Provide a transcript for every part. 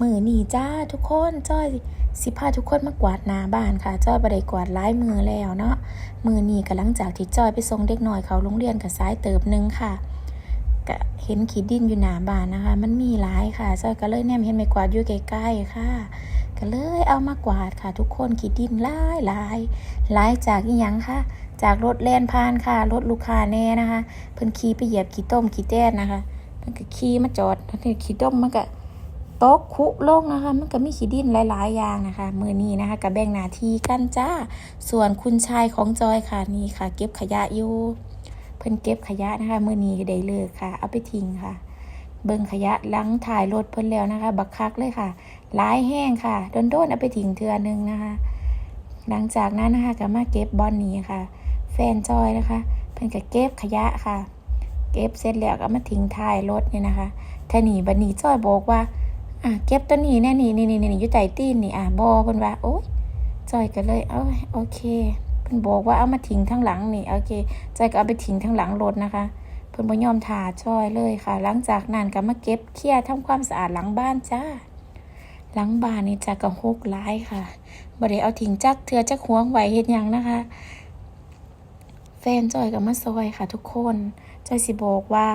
มือนี่จ้าทุกคนจ้อยสิพาทุกคนมากวาดหน้าบ้านค่ะ จ้อยบ่ได้กวาดหลายมือแล้วเนาะมือนี่ก็หลังจากที่จ้อยไปส่งเด็กน้อยเขาโรงเรียนกับสายเติบหนึงค่ะก็เห็นขีดดินอยู่หน้าบ้านนะคะ มันมีหลายค่ะจ้อยก็เลยแนมเห็นไม้กวาดอยู่ใกล้ๆค่ะ ก็เลยเอามากวาดค่ะ ทุกคนขีดดินหลายหลายหลายจากอีหยังค่ะ จากรถแล่นผ่านค่ะรถลูกค้าแน่นะคะเพิ่นขี่ไปเหยียบขี้ต้มขี้แต้นนะคะเพิ่นก็ขี่มาจอดเพิ่นขี้ต้มมันก็ ตกคุโลงนะคะ มันก็มีขี้ดินหลาย ๆ อย่างนะคะมือนี้นะคะก็แบ่งหน้าที่กันจ้า ส่วนคุณชายของจอยค่ะนี่ค่ะ เก็บขยะอยู่เพิ่นเก็บขยะนะคะมือนี้ก็ได้เลิกค่ะ เอาไปทิ้งค่ะ เบิ่งขยะหลังถ่ายรถเพิ่นแล้วนะคะ บักคักเลยค่ะหลายแห้งค่ะโดนๆเอาไปทิ้งเทือนึงนะคะ หลังจากนั้นนะคะก็มาเก็บบอลนี้ค่ะ แฟนจอยนะคะเพิ่นก็เก็บขยะค่ะ เก็บเสร็จแล้วก็มาทิ้งท้ายรถเนี่ยนะคะท่านี่บัดนี้จอยบอกว่า อะเก็บตัวนี้แน่นี่นี่นี่นี่อยู่ใต้ตีนนี่อะบอเพิ่นว่าโอ๊ยจอยก็เลยเอาโอเคเพิ่นบอกว่าเอามาทิ้งทั้งหลังนี่โอเคจอยก็เอาไปทิ้งทั้งหลังรถนะคะเพิ่นบ่ยอมถาจอยเลยค่ะ หลังจากนั้นก็มาเก็บเคลียร์ทำความสะอาดหลังบ้านจ้าหลังบ้านนี่จะกระหกหลายค่ะบ่ได้เอาทิ้งจักเทือจักหวงไว้เฮ็ดหยังนะคะ แฟนจอยกับมาซอยค่ะทุกคน จอยสิบอกว่า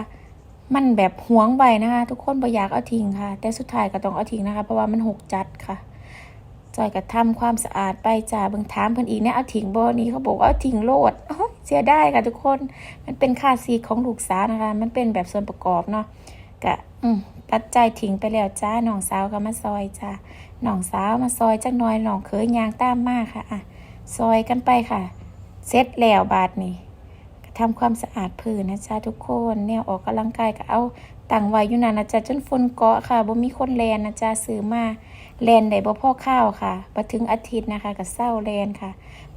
มันแบบหวงไว้นะคะ ทุกคนบ่อยากเอาทิ้งค่ะ แต่สุดท้ายก็ต้องเอาทิ้งนะคะ เพราะว่ามันหกจัดค่ะจอยก็ทำความสะอาดไปจ้าเบิ่งถามเพิ่นอีกเนี่ยเอาทิ้งบ่นี้เขาบอกว่าเอาทิ้งโลดโอ้ยเสียดายค่ะทุกคน มันเป็นค่าซีของลูกสาวนะคะ มันเป็นแบบส่วนประกอบเนาะก็อืมตัดใจทิ้งไปแล้วจ้าน้องสาวก็มาซอยจ้าน้องสาวมาซอยจักหน่อยน้องเคยยางตามมาค่ะอะซอยกันไปค่ะเสร็จแล้วบาดนี้ ทำความสะอาดพื้นนะจ๊ะทุกคนแนวออกกำลังกายก็เอาตั้งไว้อยู่นั่นนะจ๊ะจนฝุ่นเกาะค่ะบ่มีคนแลนนะจ๊ะซื้อมาแลนได้บ่พ่อข้าวค่ะบ่ถึงอาทิตย์นะคะก็เศร้าแลนค่ะ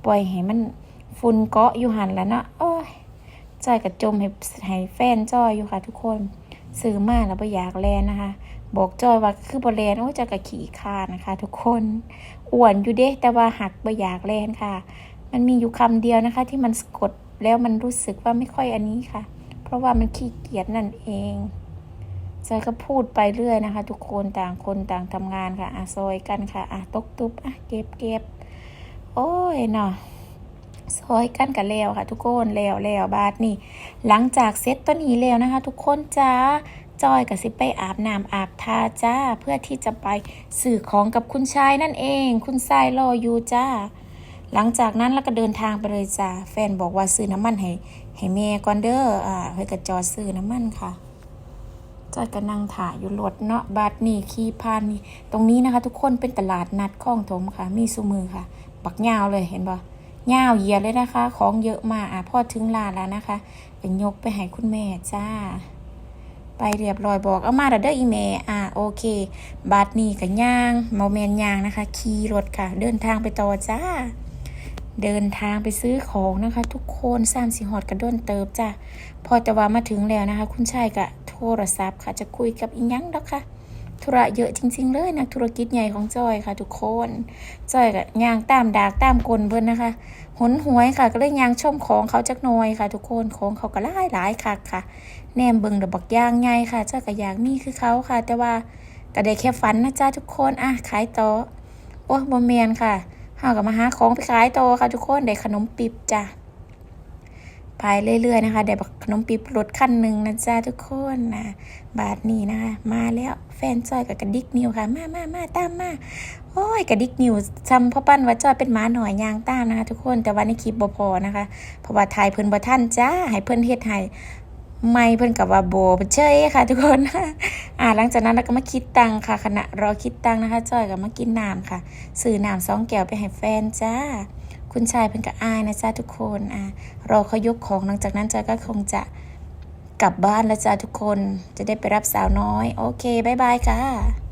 ปล่อยให้มันฝุ่นเกาะอยู่หันแล้วเนาะโอ้ยจอยก็จมให้ให้แฟนจอยอยู่ค่ะทุกคนซื้อมาแล้วบ่อยากแลนนะคะ บอกจอยว่าคือบ่แลนโอ้ยจอยก็ขี้คานนะคะ ทุกคนอ้วนอยู่เด้แต่ว่าหักบ่อยากแลนค่ะ มันมีอยู่คำเดียวนะคะ ที่มันสะกด แล้วมันรู้สึกว่าไม่ค่อยอันนี้ค่ะ เพราะว่ามันขี้เกียจนั่นเองจอยก็พูดไปเรื่อยนะคะ ทุกคนต่างคนต่างทำงานค่ะอะซอยกันค่ะอะตกตุบอะเก็บเก็บโอ้ยเนาะซอยกันกันแล้วค่ะ ทุกคนแล้วแล้วบาทนี่ หลังจากเซตตัวนี้แล้วนะคะ ทุกคนจ้าจอยกับสิไปอาบน้ำอาบทาจ้า เพื่อที่จะไปสื่อของกับคุณชายนั่นเอง คุณชายรออยู่จ้า หลังจากนั้นแล้วก็เดินทางไปเลยจ้าแฟนบอกว่าซื้อน้ำมันให้ให้แม่ก่อนเด้ออ่าเพื่อก็จอดซื้อน้ำมันค่ะจอยก็นั่งถ่ายอยู่รถเนาะบาทนี่ขี่พานนี่ตรงนี้นะคะ ทุกคนเป็นตลาดนัดคลองถมค่ะ มีสุมือค่ะบักยาวเลยเห็นปะยาวเหยียดเลยนะคะ ของเยอะมากอะพ่อถึงลาแล้วนะคะเป็นยกไปให้คุณแม่จ้า ไปเรียบร้อยบอกเอามาเด้อเด้ออีเมอะโอเค บาทนี่กับย่างโมเมนย่างนะคะขี่รถค่ะ เดินทางไปต่อจ้า เดินทางไปซื้อของนะคะ ทุกคนสร้างสิหอดกระด้นเติบจ้ะพอแต่ว่ามาถึงแล้วนะคะ คุณชายก็โทรศัพท์ค่ะจะคุยกับอีหยังดอกค่ะธุระเยอะจริง ๆ เลยนะธุรกิจใหญ่ของจอยค่ะ ทุกคนจอยก็ยางตามดากตามกลเพิ่นนะคะ หนหวยค่ะ ก็เลยยางชมของเขาจักหน่อยค่ะ ทุกคนของเขาก็หลายหลายคักค่ะ แนมเบิงเดบักยางใหญ่ค่ะจ้าก็อยากมีคือเขาค่ะ แต่ว่าก็ได้แค่ฝันนะจ้าทุกคนอะขายต่อโอ้บ่แมนค่ะ เฮาก็มาหาของไปขายต่อค่ะทุกคนได้ขนมปิบจ้ะไปเรื่อยๆนะคะได้บักขนมปิบรถคันหนึ่งนะจ้าทุกคนนะบาทนี้นะคะมาแล้วแฟนจอยกับกระดิกนิวค่ะ มามามาตามมาโอ้ยกระดิกนิวจำพ่อปั้นว่าจอยเป็นหมาหน่อยยางตามนะคะทุกคนแต่ว่าในคลิปบ่พอนะคะเพราะว่าถ่ายเพิ่นบ่ทันจ้าให้เพิ่นเฮ็ดให้ ไม่เพิ่นกับว่าโบเฉยค่ะ ทุกคนอ่าหลังจากนั้นเราก็มาคิดตังค่ะขณะรอคิดตังนะคะจอยก็มากินน้ำค่ะซื้อน้ำสองแก้วไปให้แฟนจ้า คุณชายเพิ่นก็อายนะจ้าทุกคนอ่ารอเขายกของหลังจากนั้นจอยก็คงจะกลับบ้านแล้วจ้าทุกคนจะได้ไปรับสาวน้อย โอเคบายบายค่ะ